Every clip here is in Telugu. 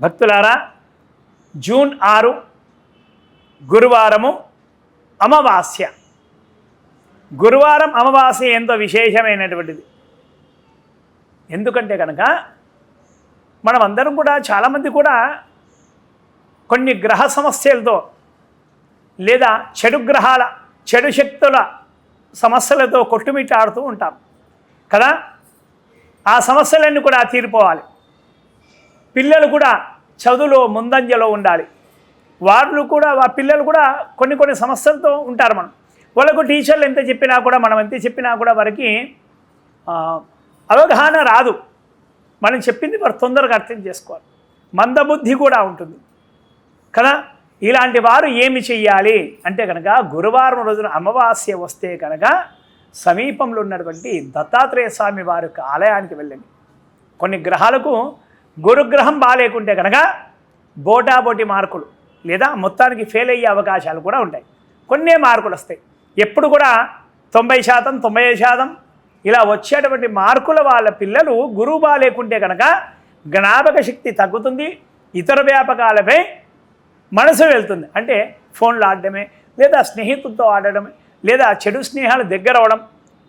భక్తులారా జూన్ ఆరు గురువారము అమావాస్య. గురువారం అమావాస్య ఎంతో విశేషమైనటువంటిది. ఎందుకంటే కనుక మనం అందరం కూడా చాలామంది కూడా కొన్ని గ్రహ సమస్యలతో లేదా చెడు గ్రహాల చెడు శక్తుల సమస్యలతో కొట్టుమిట్టాడుతూ ఉంటాం. కదా? ఆ సమస్యలన్నీ కూడా తీరిపోవాలి. పిల్లలు కూడా చదువులో ముందంజలో ఉండాలి. వాళ్ళు కూడా ఆ పిల్లలు కూడా కొన్ని కొన్ని సమస్యలతో ఉంటారు మనం. వాళ్ళకు టీచర్లు ఎంత చెప్పినా కూడా మనం ఎంత చెప్పినా కూడా వారికి అవగాహన రాదు. మనం చెప్పింది వారు తొందరగా అర్థం చేసుకోవాలి. మందబుద్ధి కూడా ఉంటుంది. కదా? ఇలాంటి వారు ఏమి చెయ్యాలి? అంటే కనుక గురువారం రోజున అమావాస్య వస్తే కనుక సమీపంలో ఉన్నటువంటి దత్తాత్రేయ స్వామి వారి ఆలయానికి వెళ్ళండి. కొన్ని గ్రహాలకు గురుగ్రహం బాగాలేకుంటే కనుక బోటాబోటి మార్కులు లేదా మొత్తానికి ఫెయిల్ అయ్యే అవకాశాలు కూడా ఉంటాయి. కొన్నే మార్కులు వస్తాయి. ఎప్పుడు కూడా తొంభై శాతం తొంభై శాతం ఇలా వచ్చేటువంటి మార్కుల వాళ్ళ పిల్లలు గురువు బాగాలేకుంటే కనుక జ్ఞాపక శక్తి తగ్గుతుంది ఇతర వ్యాపకాలపై మనసు వెళ్తుంది. అంటే ఫోన్లో ఆడడమే లేదా స్నేహితులతో ఆడడమే లేదా చెడు స్నేహాలు దగ్గర అవడం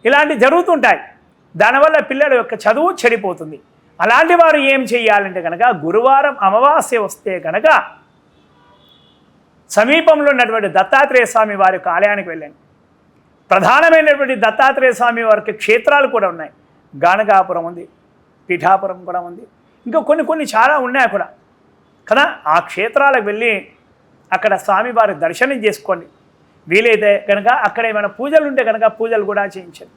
ఇలాంటివి జరుగుతుంటాయి. దానివల్ల పిల్లల యొక్క చదువు చెడిపోతుంది. అలాంటి వారు ఏం చేయాలంటే కనుక గురువారం అమావాస్య వస్తే కనుక సమీపంలో ఉన్నటువంటి దత్తాత్రేయ స్వామి వారి ఆలయానికి వెళ్ళండి. ప్రధానమైనటువంటి దత్తాత్రేయ స్వామి వారికి క్షేత్రాలు కూడా ఉన్నాయి. గానగాపురం ఉంది పీఠాపురం కూడా ఉంది. ఇంకా కొన్ని కొన్ని చాలా ఉన్నాయి కూడా. కదా ఆ క్షేత్రాలకు వెళ్ళి అక్కడ స్వామివారి దర్శనం చేసుకోండి. వీలైతే కనుక అక్కడ ఏమైనా పూజలు ఉంటే కనుక పూజలు కూడా చేయించండి.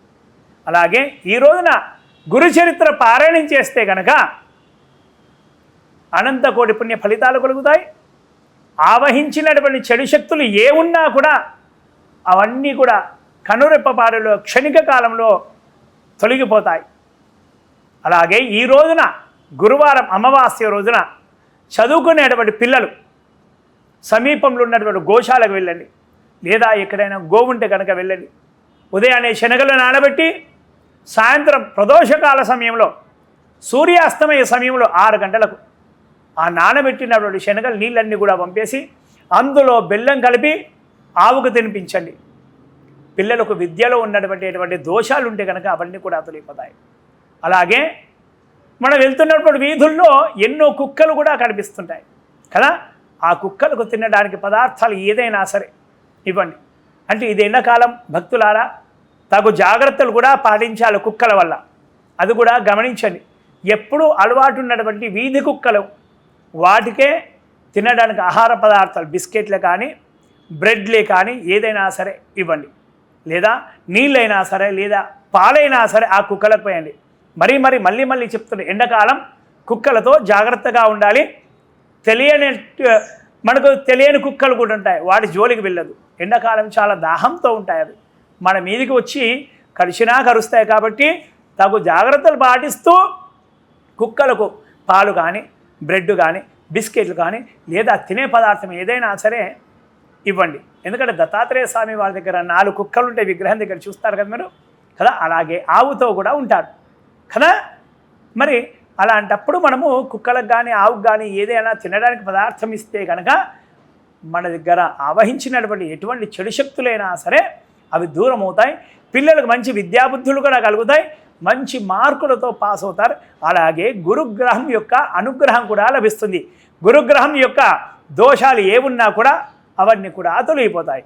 అలాగే ఈ రోజున గురు చరిత్ర పారాయణం చేస్తే కనుక అనంత కోటి పుణ్య ఫలితాలు కలుగుతాయి. ఆవహించినటువంటి చెడు శక్తులు ఏ ఉన్నా కూడా అవన్నీ కూడా కనురెప్పపాడులో క్షణిక కాలంలో తొలగిపోతాయి. అలాగే ఈ రోజున గురువారం అమావాస్య రోజున చదువుకునేటువంటి పిల్లలు సమీపంలో ఉన్నటువంటి గోశాలకు వెళ్ళండి. లేదా ఎక్కడైనా గోవుంటే కనుక వెళ్ళండి. ఉదయాన్నే శనగలు నానబెట్టి సాయంత్రం ప్రదోషకాల సమయంలో సూర్యాస్తమయ సమయంలో ఆరు గంటలకు ఆ నానబెట్టినటువంటి శనగలు నీళ్ళన్నీ కూడా పంపేసి అందులో బెల్లం కలిపి ఆవుకు తినిపించండి. పిల్లలకు విద్యలో ఉన్నటువంటి ఎటువంటి దోషాలు ఉంటే కనుక అవన్నీ కూడా తొలగిపోతాయి అలాగే మనం వెళ్తున్నప్పుడు వీధుల్లో ఎన్నో కుక్కలు కూడా కనిపిస్తుంటాయి. కదా? ఆ కుక్కలకు తినడానికి పదార్థాలు ఏదైనా సరే ఇవ్వండి. అంటే ఇది ఎండాకాలం భక్తులారా తగు జాగ్రత్తలు కూడా పాటించాలి కుక్కల వల్ల. అది కూడా గమనించండి. ఎప్పుడూ అలవాటు ఉన్నటువంటి వీధి కుక్కలు వాటికే తినడానికి ఆహార పదార్థాలు బిస్కెట్లు కానీ బ్రెడ్లే కానీ ఏదైనా సరే ఇవ్వండి. లేదా నీళ్ళైనా సరే లేదా పాలైనా సరే ఆ కుక్కలకు పోయండి. మరీ మరి మళ్ళీ మళ్ళీ చెప్తున్నా ఎండాకాలం కుక్కలతో జాగ్రత్తగా ఉండాలి. తెలియని మనకు తెలియని కుక్కలు కూడా ఉంటాయి. వాటి జోలికి వెళ్ళదు. ఎండాకాలం చాలా దాహంతో ఉంటాయి అవి. మన మీదికి వచ్చి కరిచినా కరుస్తాయి కాబట్టి తగు జాగ్రత్తలు పాటిస్తూ కుక్కలకు పాలు కానీ బ్రెడ్ కానీ బిస్కెట్లు కానీ లేదా తినే పదార్థం ఏదైనా సరే ఇవ్వండి. ఎందుకంటే దత్తాత్రేయ స్వామి వారి దగ్గర నాలుగు కుక్కలు ఉంటే విగ్రహం దగ్గర చూస్తారు కదా మీరు? కదా? అలాగే ఆవుతో కూడా ఉంటారు. కదా? మరి అలాంటప్పుడు మనము కుక్కలకు కానీ ఆవుకు కానీ ఏదైనా తినడానికి పదార్థం ఇస్తే కనుక మన దగ్గర ఆవహించినటువంటి ఎటువంటి చెడు శక్తులైనా సరే అవి దూరం అవుతాయి పిల్లలకు మంచి విద్యాబుద్ధులు కూడా కలుగుతాయి. మంచి మార్కులతో పాస్ అవుతారు. అలాగే గురుగ్రహం యొక్క అనుగ్రహం కూడా లభిస్తుంది. గురుగ్రహం యొక్క దోషాలు ఏమున్నా కూడా అవన్నీ కూడా తొలగిపోతాయి.